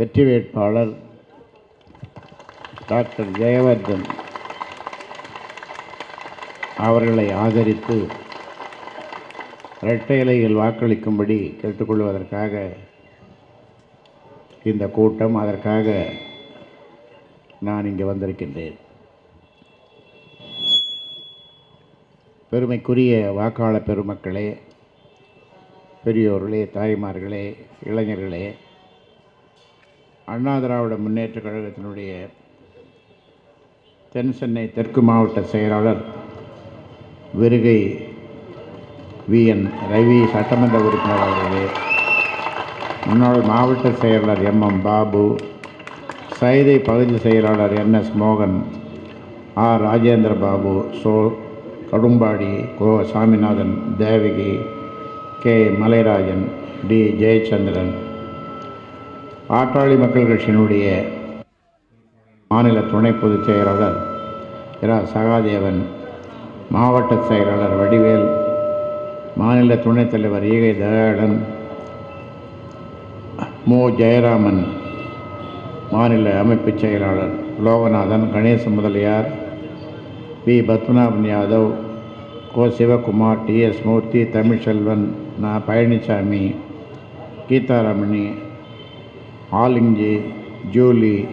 வெற்றி வேட்பாளர் டாக்டர் ஜெயவர்தன் அவர்களை ஆதரித்து இரட்டை இலையில் வாக்களிக்கும்படி கேட்டுக்கொள்வதற்காக இந்த கூட்டம் அதற்காக நான் இங்கே வந்திருக்கின்றேன். பெருமைக்குரிய வாக்காளர் பெருமக்களே பெரியோர்களே தாய்மார்களே இளைஞர்களே அண்ணா திராவிட முன்னேற்றக் கழகத்தினுடைய தென் சென்னை தெற்கு மாவட்ட செயலாளர் விருகை வி. என். ரவி சட்டமன்ற உறுப்பினர் அவர்களே முன்னாள் மாவட்ட செயலாளர் எம். எம். பாபு சைதை பகுதி செயலாளர் என். எஸ். மோகன் ஆர் ராஜேந்திர பாபு சோ. கடும்பாடி கோ. சாமிநாதன் தேவகி கே. மலைராஜன் டி. ஜெயச்சந்திரன் பாட்டாளி மக்கள் கட்சியினுடைய மாநில துணை பொதுச் செயலாளர் இரா சகாதேவன் மாவட்ட செயலாளர் வடிவேல் மாநில துணைத் தலைவர் ஈகை தயாளன் மு ஜெயராமன் மாநில அமைப்புச் செயலாளர் லோகநாதன் கணேச முதலியார் பி பத்மநாபன் யாதவ் கோ சிவகுமார் டி எஸ் மூர்த்தி தமிழ்செல்வன் நா பழனிசாமி கீதாரமணி ஆலிஞ்சி ஜூலி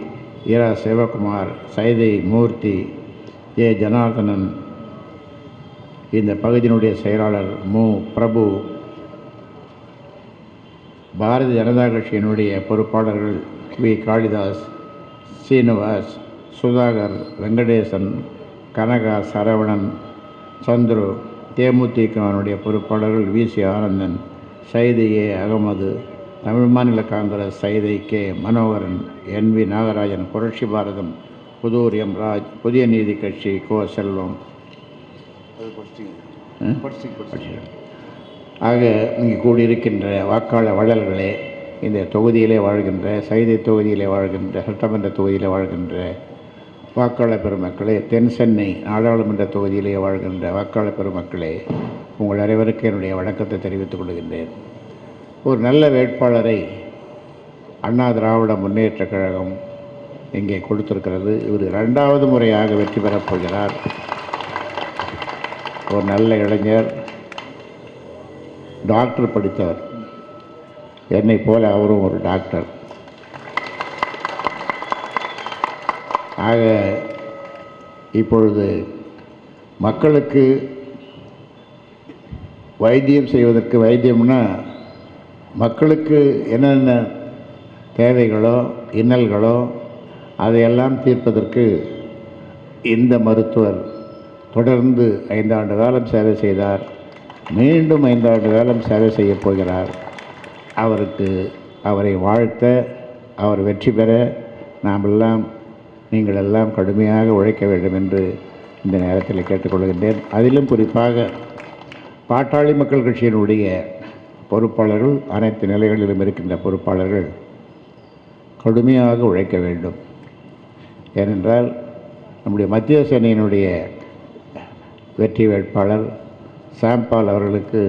இரா சிவகுமார் சைதை மூர்த்தி ஏ. ஜனார்தனன். இந்த பகுதியினுடைய செயலாளர் மு. பிரபு. பாரதிய ஜனதா கட்சியினுடைய பொறுப்பாளர்கள் வி. காளிதாஸ் சீனிவாஸ் சுதாகர் வெங்கடேசன் கனகா சரவணன் சந்துரு தேமுதிகனுடைய பொறுப்பாளர்கள் V. C. Anandan Saidai A. Ahmed Tamil Maanila Congress Saidai K. Manoharan N V. Nagarajan Puratchi Bharatham Pudur M. Raj புதிய நீதி கட்சி கோ. செல்வம். ஆக இங்கு கூடியிருக்கின்ற வாக்காளர் வள்ளல்களே இந்த தொகுதியிலே வாழ்கின்ற சைதை தொகுதியிலே வாழ்கின்ற சட்டமன்ற தொகுதியிலே வாழ்கின்ற வாக்காளர் பெருமக்களே தென் சென்னை நாடாளுமன்ற தொகுதியிலே வாழ்கின்ற வாக்காளர் பெருமக்களே உங்கள் அனைவருக்கும் என்னுடைய வணக்கத்தை தெரிவித்துக் கொள்கின்றேன். ஒரு நல்ல வேட்பாளரை அண்ணா திராவிட முன்னேற்றக் கழகம் இங்கே கொடுத்திருக்கிறது. இவர் ரெண்டாவது முறையாக வெற்றி பெறப் போகிறார். ஒரு நல்ல இளைஞர் டாக்டர் படித்தவர். என்னை போல அவரும் ஒரு டாக்டர் ஆக இப்பொழுது மக்களுக்கு வைத்தியம் செய்வதற்கு வைத்தியம்னா மக்களுக்கு என்னென்ன தேவைகளோ இன்னல்களோ அதையெல்லாம் தீர்ப்பதற்கு இந்த மருத்துவர் தொடர்ந்து ஐந்தாண்டு காலம் சேவை செய்தார். மீண்டும் ஐந்தாண்டு காலம் சேவை செய்யப் போகிறார். அவருக்கு அவரை வாழ்த்த அவர் வெற்றி பெற நாமெல்லாம் நீங்கள் எல்லாம் கடுமையாக உழைக்க வேண்டும் என்று இந்த நேரத்தில் கேட்டுக்கொள்கின்றேன். அதிலும் குறிப்பாக பாட்டாளி மக்கள் கட்சியினுடைய பொறுப்பாளர்கள் அனைத்து நிலைகளிலும் இருக்கின்ற பொறுப்பாளர்கள் கடுமையாக உழைக்க வேண்டும். ஏனென்றால் நம்முடைய மத்திய சேனையினுடைய வெற்றி வேட்பாளர் சாம்பால் அவர்களுக்கு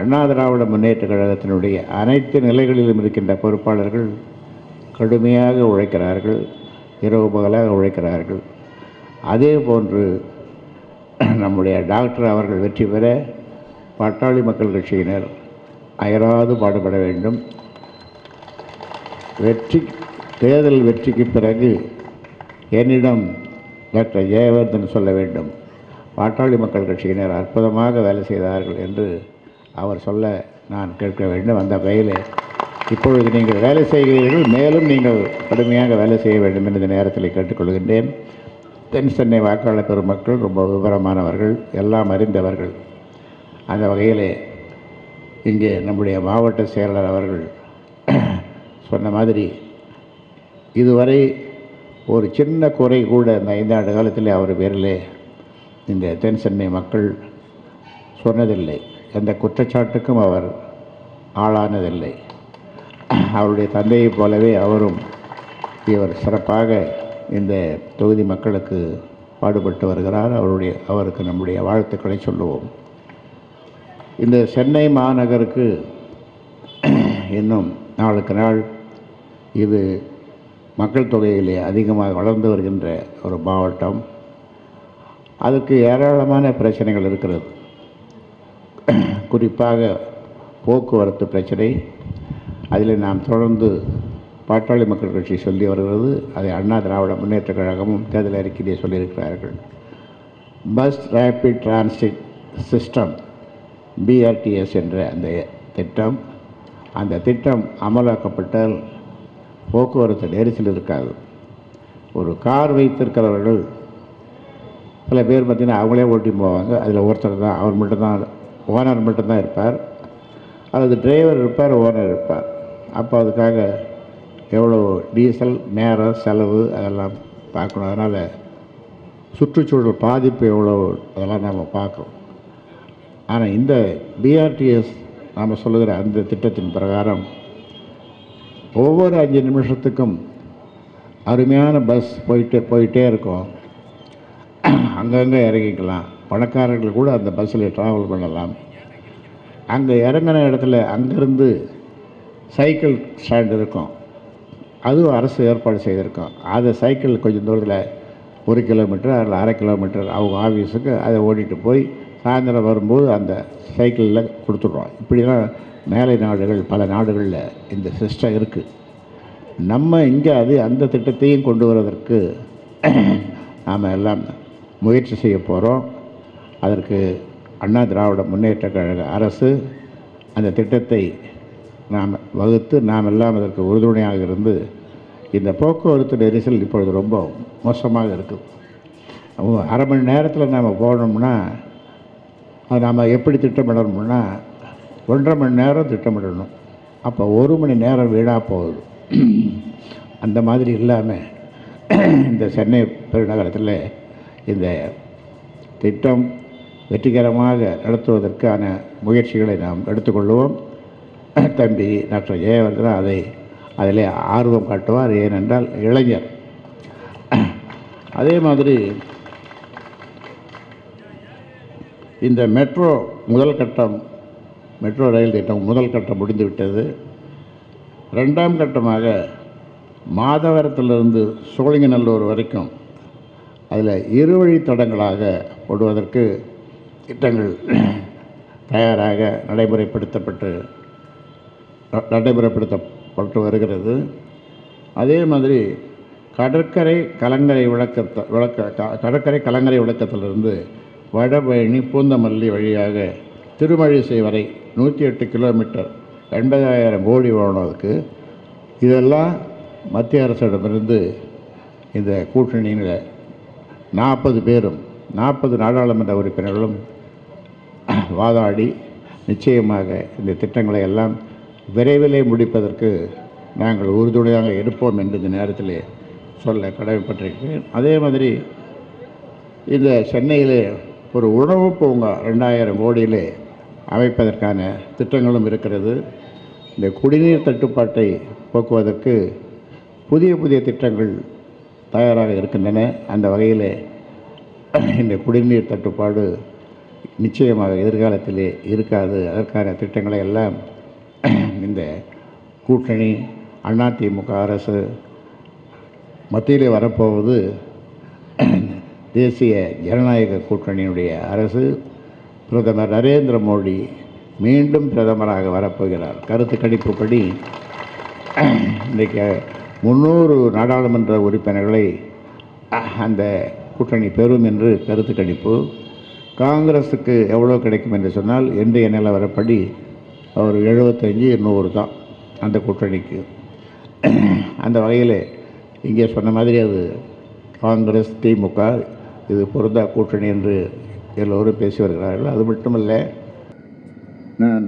அண்ணா திராவிட முன்னேற்ற கழகத்தினுடைய அனைத்து நிலைகளிலும் இருக்கின்ற பொறுப்பாளர்கள் கடுமையாக உழைக்கிறார்கள் இரவு பகலாக உழைக்கிறார்கள். அதே போன்று நம்முடைய டாக்டர் அவர்கள் வெற்றி பெற பாட்டாளி மக்கள் கட்சியினர் அயராது பாடுபட வேண்டும். வெற்றி தேர்தல் வெற்றிக்கு பிறகு என்னிடம் டாக்டர் ஜெயவர்தன் சொல்ல வேண்டும். பாட்டாளி மக்கள் கட்சியினர் அற்புதமாக வேலை செய்தார்கள் என்று அவர் சொல்ல நான் கேட்க வேண்டும். அந்த வகையில் இப்பொழுது நீங்கள் வேலை செய்கிறீர்கள் மேலும் நீங்கள் கடுமையாக வேலை செய்ய வேண்டும் என்று இந்த நேரத்தில் கேட்டுக்கொள்கின்றேன். தென் சென்னை வாக்காளர் பெருமக்கள் ரொம்ப விவரமானவர்கள் எல்லாம் அறிந்தவர்கள். அந்த வகையிலே இங்கே நம்முடைய மாவட்ட செயலாளர் அவர்கள் சொன்ன மாதிரி இதுவரை ஒரு சின்ன குறை கூட இந்த ஐந்தாண்டு காலத்தில் அவர் பேரில் இந்த தென் சென்னை மக்கள் சொன்னதில்லை. எந்த குற்றச்சாட்டுக்கும் அவர் ஆளானதில்லை. அவருடைய தந்தையைப் போலவே அவரும் இவர் சிறப்பாக இந்த தொகுதி மக்களுக்கு பாடுபட்டு வருகிறார். அவருடைய அவருக்கு நம்முடைய வாழ்த்துக்களை சொல்லுவோம். இந்த சென்னை மாநகருக்கு இன்னும் நாளுக்கு நாள் இது மக்கள் தொகையிலே அதிகமாக வளர்ந்து வருகின்ற ஒரு மாவட்டம். அதுக்கு ஏராளமான பிரச்சனைகள் இருக்கிறது. குறிப்பாக போக்குவரத்து பிரச்சனை. அதில் நாம் தொடர்ந்து பாட்டாளி மக்கள் கட்சி சொல்லி வருகிறது. அதை அண்ணா திராவிட முன்னேற்ற கழகமும் தேர்தல் அறிக்கையிலே சொல்லியிருக்கிறார்கள். Bus rapid transit system BRTS என்ற அந்த திட்டம் அந்த திட்டம் அமலாக்கப்பட்டால் போக்குவரத்து நெரிசல் இருக்காது. ஒரு கார் வைத்திருக்கிறவர்கள் சில பேர் பார்த்திங்கன்னா அவங்களே ஓட்டி போவாங்க. அதில் ஒருத்தர் தான் அவர் மட்டும்தான் ஓனர் மட்டும்தான் இருப்பார். அல்லது டிரைவர் இருப்பார் ஓனர் இருப்பார். அப்போ அதுக்காக எவ்வளோ டீசல் நேரம் செலவு அதெல்லாம் பார்க்கணும். அதனால் சுற்றுச்சூழல் பாதிப்பு எவ்வளோ அதெல்லாம் நம்ம பார்க்குறோம் ஆனால் இந்த பிஆர்டிஎஸ் நாம் சொல்லுகிற அந்த திட்டத்தின் பிரகாரம் ஒவ்வொரு அஞ்சு நிமிஷத்துக்கும் அருமையான பஸ் போயிட்டு போயிட்டே இருக்கும். அங்கங்கே இறங்கிக்கலாம். பணக்காரர்கள் கூட அந்த பஸ்ஸில் ட்ராவல் பண்ணலாம். அங்கே இறங்கின இடத்துல அங்கேருந்து சைக்கிள் ஸ்டாண்ட் இருக்கும். அதுவும் அரசு ஏற்பாடு செய்திருக்கோம். அதை சைக்கிள் கொஞ்சம் தூரத்தில் ஒரு கிலோமீட்டர் அதில் அரை கிலோமீட்டர் அவங்க ஆஃபீஸுக்கு அதை ஓட்டிகிட்டு போய் சாயந்தரம் வரும்போது அந்த சைக்கிளில் கொடுத்துட்றோம். இப்படிலாம் மேலை நாடுகள் பல நாடுகளில் இந்த சிஸ்டம் இருக்குது நம்ம இங்கே அது அந்த திட்டத்தையும் கொண்டு வருவதற்கு நாம் எல்லாம் முயற்சி செய்ய போகிறோம் அதற்கு அண்ணா திராவிட முன்னேற்ற கழக அரசு அந்த திட்டத்தை நாம் வகுத்து நாம் எல்லாம் அதற்கு உறுதுணையாக இருந்து இந்த போக்குவரத்து நெரிசல் இப்பொழுது ரொம்ப மோசமாக இருக்குது அரை மணி நேரத்தில் நாம் போனோம்னா அது நாம் எப்படி திட்டமிடணும்னா ஒன்றரை மணி நேரம் திட்டமிடணும். அப்போ ஒரு மணி நேரம் வீணாக போகுது. அந்த மாதிரி இல்லாமல் இந்த சென்னை பெருநகரத்தில் இந்த திட்டம் வெற்றிகரமாக நடத்துவதற்கான முயற்சிகளை நாம் எடுத்துக்கொள்வோம். தம்பி டாக்டர் ஜெயவர்தனா அதை அதிலே ஆர்வம் காட்டுவார். ஏனென்றால் இளைஞர். அதே மாதிரி இந்த மெட்ரோ முதல் கட்டம் மெட்ரோ ரயில் திட்டம் முதல் கட்டம் முடிந்துவிட்டது. ரெண்டாம் கட்டமாக மாதவரத்திலிருந்து சோழிங்கநல்லூர் வரைக்கும் அதில் இருவழி தடங்களாக போடுவதற்கு திட்டங்கள் தயாராக நடைமுறைப்படுத்தப்பட்டு நடைமுறைப்படுத்தப்பட்டு வருகிறது. அதே மாதிரி கடற்கரை கலங்கரை விளக்கத்த விளக்க க- கடற்கரை கலங்கரை விளக்கத்திலிருந்து வடபழனி பூந்தமல்லி வழியாக திருமழிசை வரை நூற்றி எட்டு கிலோமீட்டர் எண்பதாயிரம் கோடி வாங்கினதுக்கு இதெல்லாம் மத்திய அரசிடமிருந்து இந்த கூட்டணியில் நாற்பது பேரும் நாற்பது நாடாளுமன்ற உறுப்பினர்களும் வாதாடி நிச்சயமாக இந்த திட்டங்களை எல்லாம் விரைவிலே முடிப்பதற்கு நாங்கள் உறுதுணையாக இருப்போம் என்று இந்த நேரத்தில் சொல்ல கடமைப்பட்டிருக்கிறேன். அதே மாதிரி இந்த சென்னையிலே ஒரு உணவு பூங்கா ரெண்டாயிரம் கோடியிலே அமைப்பதற்கான திட்டங்களும் இருக்கிறது. இந்த குடிநீர் தட்டுப்பாட்டை போக்குவதற்கு புதிய புதிய திட்டங்கள் தயாராக இருக்கின்றன. அந்த வகையில் இந்த குடிநீர் தட்டுப்பாடு நிச்சயமாக எதிர்காலத்திலே இருக்காது. அதற்கான திட்டங்களை எல்லாம் இந்த கூட்டணி அதிமுக அரசு மத்தியிலே வரப்போவது தேசிய ஜனநாயக கூட்டணியினுடைய அரசு பிரதமர் நரேந்திர மோடி மீண்டும் பிரதமராக வரப்போகிறார். கருத்து கணிப்புப்படி இன்றைக்கு முந்நூறு நாடாளுமன்ற உறுப்பினர்களை அந்த கூட்டணி பெறும் என்று கருத்து கணிப்பு. காங்கிரஸுக்கு எவ்வளோ கிடைக்கும் என்று சொன்னால் இன்றைய நிலவரப்படி ஒரு எழுபத்தஞ்சி நூறு தான் அந்த கூட்டணிக்கு. அந்த வகையில் இங்கே சொன்ன மாதிரி அது காங்கிரஸ் திமுக இது பொருந்தா கூட்டணி என்று எல்லோரும் பேசி வருகிறார்கள். அது மட்டுமல்ல நான்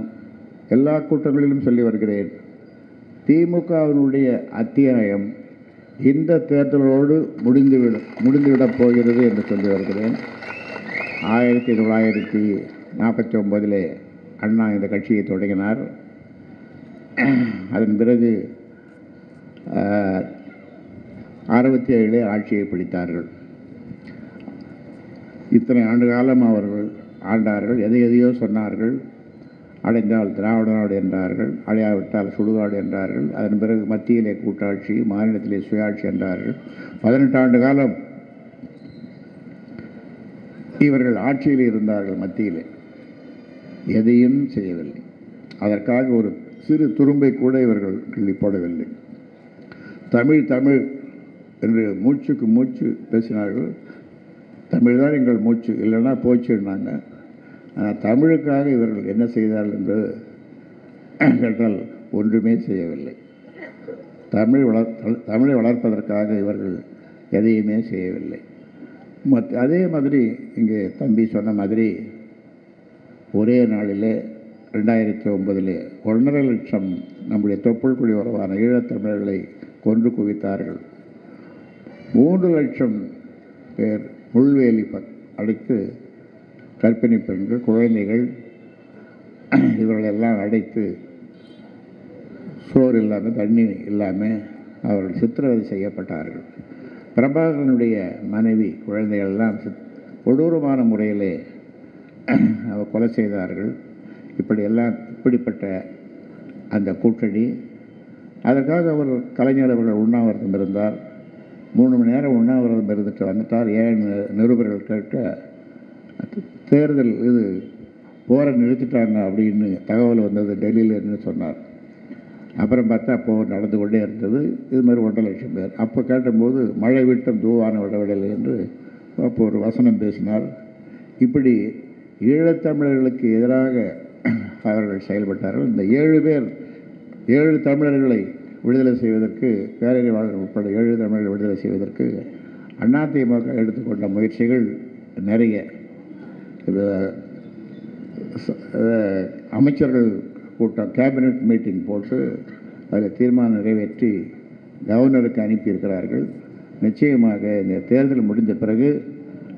எல்லா கூட்டங்களிலும் சொல்லி வருகிறேன் திமுகவினுடைய அத்தியாயம் இந்த தேர்தலோடு முடிந்துவிடும் முடிந்துவிடப் போகிறது என்று சொல்லி வருகிறேன். ஆயிரத்தி தொள்ளாயிரத்தி நாற்பத்தி ஒம்போதிலே அண்ணா இந்த கட்சியை தொடங்கினார். அதன் பிறகு அறுபத்தி ஏழிலே ஆட்சியை பிடித்தார்கள். இத்தனை ஆண்டு காலம் அவர்கள் ஆண்டார்கள் எதை எதையோ சொன்னார்கள் அடைந்தால் திராவிட நாடு என்றார்கள் அடையாவிட்டால் சுடுகாடு என்றார்கள் அதன் பிறகு மத்தியிலே கூட்டாட்சி மாநிலத்திலே சுயாட்சி என்றார்கள். பதினெட்டு ஆண்டு காலம் இவர்கள் ஆட்சியில் இருந்தார்கள் மத்தியிலே. எதையும் செய்யவில்லை. அதற்காக ஒரு சிறு துரும்பை கூட இவர்கள் கிள்ளி போடவில்லை. தமிழ் தமிழ் என்று மூச்சுக்கு மூச்சு பேசினார்கள். தமிழ் தான் எங்கள் மூச்சு. இல்லைன்னா போச்சுன்னாங்க. ஆனால் தமிழுக்காக இவர்கள் என்ன செய்தார்கள் என்று கேட்டால் ஒன்றுமே செய்யவில்லை. தமிழ் வளர் தமிழை வளர்ப்பதற்காக இவர்கள் எதையுமே செய்யவில்லை. மத் அதே மாதிரி இங்கே தம்பி சொன்ன மாதிரி ஒரே நாளிலே ரெண்டாயிரத்தி ஒன்பதிலே ஒன்றரை லட்சம் நம்முடைய தொப்புள் குடி உறவான ஈழத்தமிழர்களை கொன்று குவித்தார்கள். மூன்று லட்சம் பேர் முள்வேலி ப அடைத்து கற்பிணி பெண்கள் குழந்தைகள் இவர்களெல்லாம் அடைத்து சோறு இல்லாமல் தண்ணி இல்லாமல் அவர்கள் சித்திரவதை செய்யப்பட்டார்கள். பிரபாகரனுடைய மனைவி குழந்தைகள் எல்லாம் சித்- கொடூரமான முறையிலே அவர் கொலை செய்தார்கள். இப்படியெல்லாம் இப்படிப்பட்ட அந்த கூட்டணி. அதற்காக அவர் கலைஞர் அவர்கள் உண்ணாவிரதம் இருந்தார். மூணு மணி நேரம் உண்ணாவிரதம் இருந்துட்டு வந்துட்டார் ஏன் நிருபர்கள் கேட்க தேர்தல் இது போரை நிறுத்திட்டாங்க அப்படின்னு தகவல் வந்தது டெல்லியிலேருந்து சொன்னார். அப்புறம் பார்த்தா போர் நடந்து கொண்டே இருந்தது. இது மாதிரி ஒன்றரை லட்சம் பேர். அப்போ கேட்டபோது மழை விட்டம் தூவான விடவில்லை என்று அப்போ ஒரு வசனம் பேசினார். இப்படி ஈழத்தமிழர்களுக்கு எதிராக அவர்கள் செயல்பட்டார்கள். இந்த ஏழு பேர் ஏழு தமிழர்களை விடுதலை செய்வதற்கு பேரறிவாளர் உட்பட ஏழு தமிழர்களை விடுதலை செய்வதற்கு அதிமுக எடுத்துக்கொண்ட முயற்சிகள் நிறைய. அமைச்சர்கள் கூட்டம் கேபினட் மீட்டிங் போட்டு அதில் தீர்மானம் நிறைவேற்றி கவர்னருக்கு அனுப்பியிருக்கிறார்கள். நிச்சயமாக இந்த தேர்தல் முடிந்த பிறகு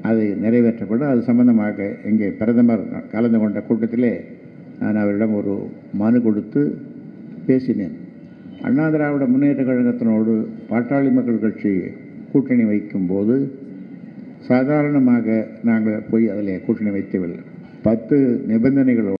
அதை நிறைவேற்றப்படும். அது சம்பந்தமாக இங்கே பிரதமர் கலந்து கொண்ட கூட்டத்திலே நான் அவரிடம் ஒரு மனு கொடுத்து பேசினேன். அண்ணா திராவிட முன்னேற்ற கழகத்தினோடு பாட்டாளி மக்கள் கட்சி கூட்டணி வைக்கும்போது சாதாரணமாக நாங்கள் போய் அதில் கூட்டணி வைக்கவில்லை. பத்து நிபந்தனைகளோடு